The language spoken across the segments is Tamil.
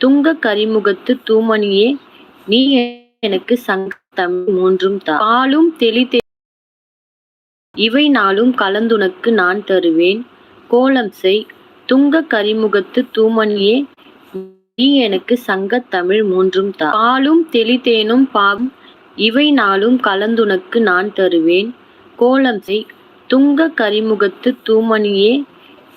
துங்க கரிமுகத்து தூமணியே நீ எனக்கு சங்கத் தமிழ் மூன்றும் தா. பாலும் தெளிதே இவை நாளும் கலந்துனக்கு நான் தருவேன். கோலம் செய். துங்க கரிமுகத்து தூமணியே நீ எனக்கு சங்க தமிழ் மூன்றும் தா. பாலும் தெளித்தேனும் பாகும். இவை நாளும் கலந்துனக்கு நான் தருவேன். கோலம் செய். துங்க கரிமுகத்து தூமணியே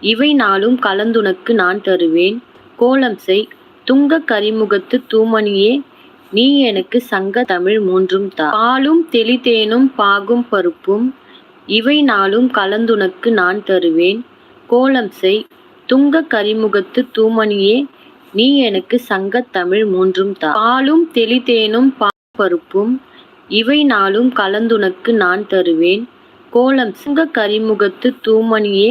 இவை நாளும் கலந்துனக்கு நான் தருவேன். கோலம் செய். துங்க கரிமுகத்து தூமணியே. நீ எனக்கு சங்க தமிழ் மூன்றும் தா. பாலும் தெளித்தேனும் பாகும் பருப்பும். இவை நாளும் கலந்துனக்கு நான் தருவேன். கோலம் செய். துங்க கரிமுகத்து தூமணியே. நீ எனக்கு சங்க தமிழ் மூன்றும் தா. பாலும் தெளிதேனும் பருப்பும். இவை நாளும் கலந்துனக்கு நான் தருவேன். கோலம் சுங்க கரிமுகத்து தூமணியே.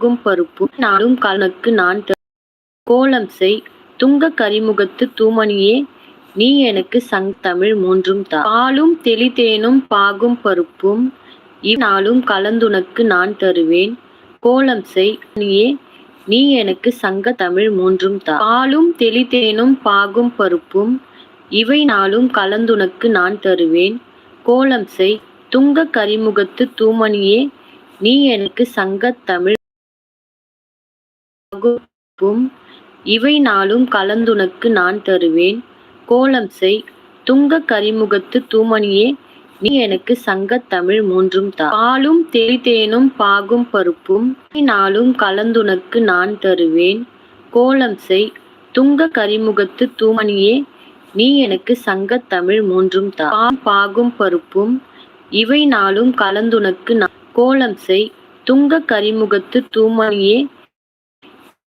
பருப்பும் நாளும் கலனுக்கு நான் கோலம் செய் துங்க கரிமுகத்து தூமணியே நீ எனக்கு சங் தமிழ் மூன்றும் தா. பாலும் தெளிதேனும் பாகும் பருப்பும் இந்நாளும் கலந்துனக்கு நான் தருவேன். கோலம் செய் நீயே நீ எனக்கு சங்க தமிழ் மூன்றும் தா. பாலும் தெளிதேனும் பாகும் பருப்பும் இவை நாளும் கலந்துனக்கு நான் தருவேன். கோலம் செய் துங்க கரிமுகத்து தூமணியே நீ எனக்கு சங்க தமிழ் பாகும் இவை நாளும் கலந்துனக்கு நான் தருவேன். கோலம் செய். துங்க கரிமுகத்து தூமணியே. நீ எனக்கு சங்கத் தமிழ் மூன்றும் தா. பாலும் தேனும் பாகும் பருப்பும். நாளும் கலந்துனக்கு நான் தருவேன். கோலம் செய். துங்க கரிமுகத்து தூமணியே. நீ எனக்கு சங்கத் தமிழ் மூன்றும் தா. பாகும் பருப்பும். இவை நாளும் கலந்துனக்கு நான். கோலம் செய். துங்க கரிமுகத்து தூமணியே.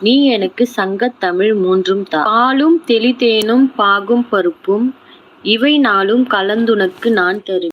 நீ எனக்கு சங்கத் தமிழ் மூன்றும் தா. பாலும் தெளிதேனும் பாகும் பருப்பும் இவை நாளும் கலந்துனக்கு நான் தரு